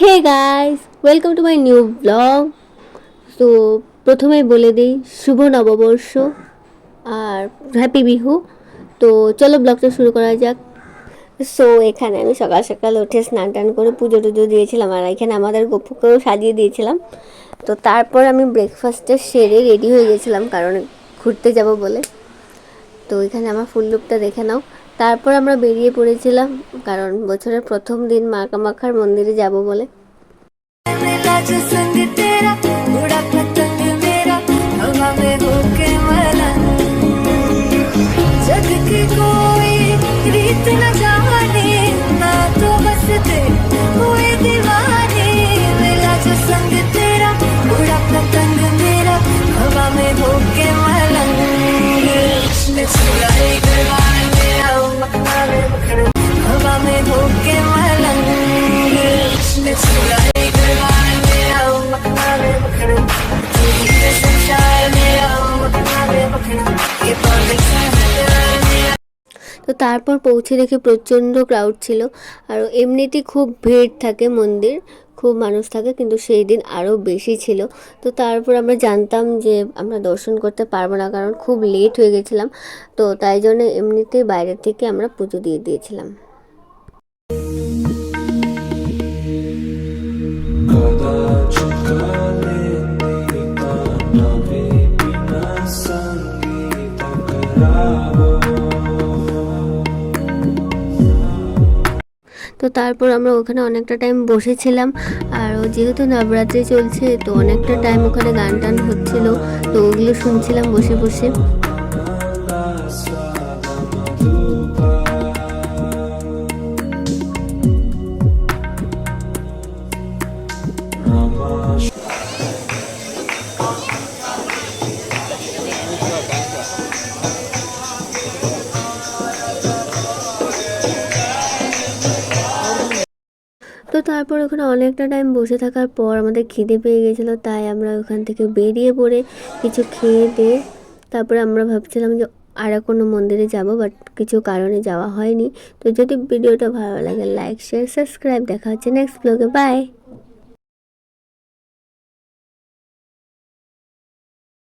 Hey guys welcome to my new blog তো প্রথমেই বলে দিই, শুভ নববর্ষ আর হ্যাপি বিহু। তো চলো ব্লগটা শুরু করা যাক। সো এখানে আমি সকাল সকাল উঠে স্নান টান করে পুজো টুজো দিয়েছিলাম আর এখানে আমাদের গপুকেও সাজিয়ে দিয়েছিলাম। তো তারপর আমি ব্রেকফাস্টটা সেরে রেডি হয়ে গেছিলাম কারণ ঘুরতে যাব বলে। তো এখানে আমার ফুল লুকটা দেখে নাও। তারপর আমরা বেরিয়ে পড়েছিলাম, কারণ বছরের প্রথম দিন মা কামাখার মন্দিরে যাব বলে। তো তারপর পৌঁছে দেখে প্রচণ্ড ক্রাউড ছিল। আর এমনিতেই খুব ভিড় থাকে মন্দির, খুব মানুষ থাকে, কিন্তু সেই দিন আরও বেশি ছিল। তো তারপর আমরা জানতাম যে আমরা দর্শন করতে পারব না, কারণ খুব লেট হয়ে গেছিলাম। তো তাই জন্য এমনিতেই বাইরে থেকে আমরা পুজো দিয়ে দিয়েছিলাম। তো তারপর আমরা ওখানে অনেকটা টাইম বসেছিলাম। আর যেহেতু নবরাত্রি চলছে, তো অনেকটা টাইম ওখানে গান টান হচ্ছিল, তো ওগুলো শুনছিলাম বসে বসে। তো তারপর ওখানে অনেকটা টাইম বসে থাকার পর আমাদের খিদে পেয়ে গেছিল, তাই আমরা ওখান থেকে বেরিয়ে পড়ে কিছু খেয়ে দিয়ে তারপরে আমরা ভাবছিলাম যে আর কোনো মন্দিরে যাব বাট কিছু কারণে যাওয়া হয়নি। তো যদি ভিডিওটা ভালো লাগে লাইক শেয়ার সাবস্ক্রাইব দেখা হচ্ছে নেক্সট ব্লগে বাই